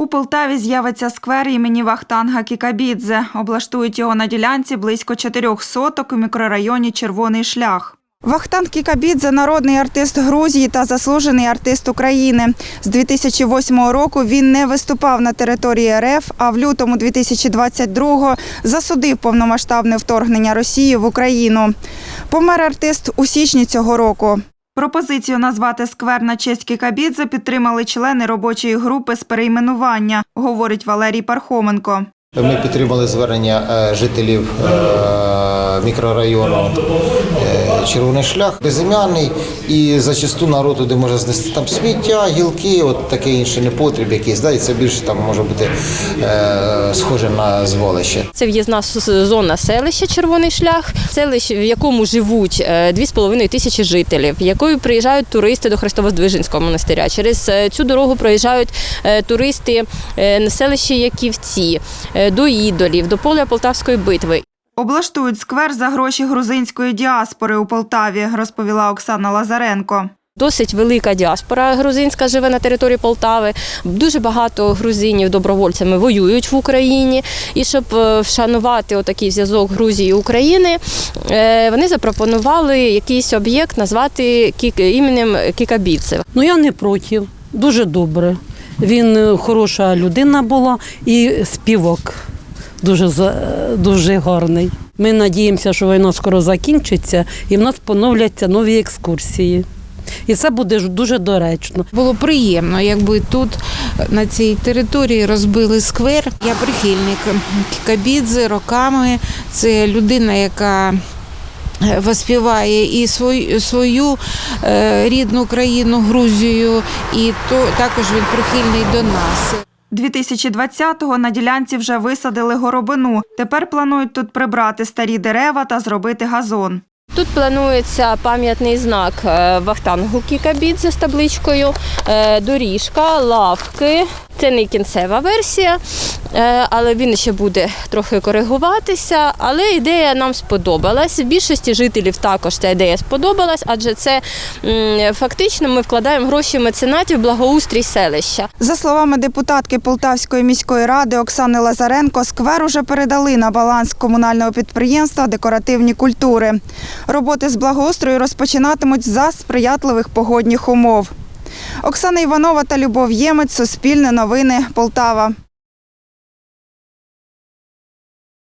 У Полтаві з'явиться сквер імені Вахтанга Кікабідзе. Облаштують його на ділянці близько чотирьох соток у мікрорайоні Червоний шлях. Вахтанг Кікабідзе – народний артист Грузії та заслужений артист України. З 2008 року він не виступав на території РФ, а в лютому 2022-го засудив повномасштабне вторгнення Росії в Україну. Помер артист у січні цього року. Пропозицію назвати сквер на честь Кікабідзе підтримали члени робочої групи з перейменування, говорить Валерій Пархоменко. Ми підтримали звернення е, жителів е, мікрорайону Червоний шлях, безім'яний, і зачасту народ туди може знести там сміття, гілки, от таке інше непотріб якийсь. Да, і це більше там може бути е, схоже на звалище. Це в'їзна зона селища Червоний шлях, селище, в якому живуть е, 2,5 тисячі жителів, якою приїжджають туристи до Христово-Здвиженського монастиря. Через е, цю дорогу проїжджають е, туристи е, на селище Яківці, е, до ідолів, до поля Полтавської битви. Облаштують сквер за гроші грузинської діаспори у Полтаві, розповіла Оксана Лазаренко. Досить велика діаспора грузинська живе на території Полтави. Дуже багато грузинів добровольцями воюють в Україні. І щоб е, вшанувати отакий зв'язок Грузії і України, е, вони запропонували якийсь об'єкт назвати кік- іменем Кікабідзе. Ну я не проти, дуже добре. Він е, хороша людина була і співок дуже, дуже гарний. Ми надіємося, що війна скоро закінчиться і в нас поновляться нові екскурсії. І це буде дуже доречно. Було приємно, якби тут на цій території розбили сквер. Я прихильник Кікабідзе роками. Це людина, яка е, воспіває і свою, свою е, рідну країну Грузію, і то також він прихильний до нас. 2020-го на ділянці вже висадили горобину. Тепер планують тут прибрати старі дерева та зробити газон. Тут планується пам'ятний знак е, Вахтангу Кікабідзе з табличкою, е, доріжка, лавки. Це не кінцева версія, але він ще буде трохи коригуватися. Але ідея нам сподобалась. Більшості жителів також ця ідея сподобалась, адже це фактично ми вкладаємо гроші меценатів в благоустрій селища. За словами депутатки Полтавської міської ради Оксани Лазаренко, сквер уже передали на баланс комунального підприємства декоративні культури. Роботи з благоустрою розпочинатимуть за сприятливих погодних умов. Оксана Іванова та Любов Ємець, Суспільне новини, Полтава.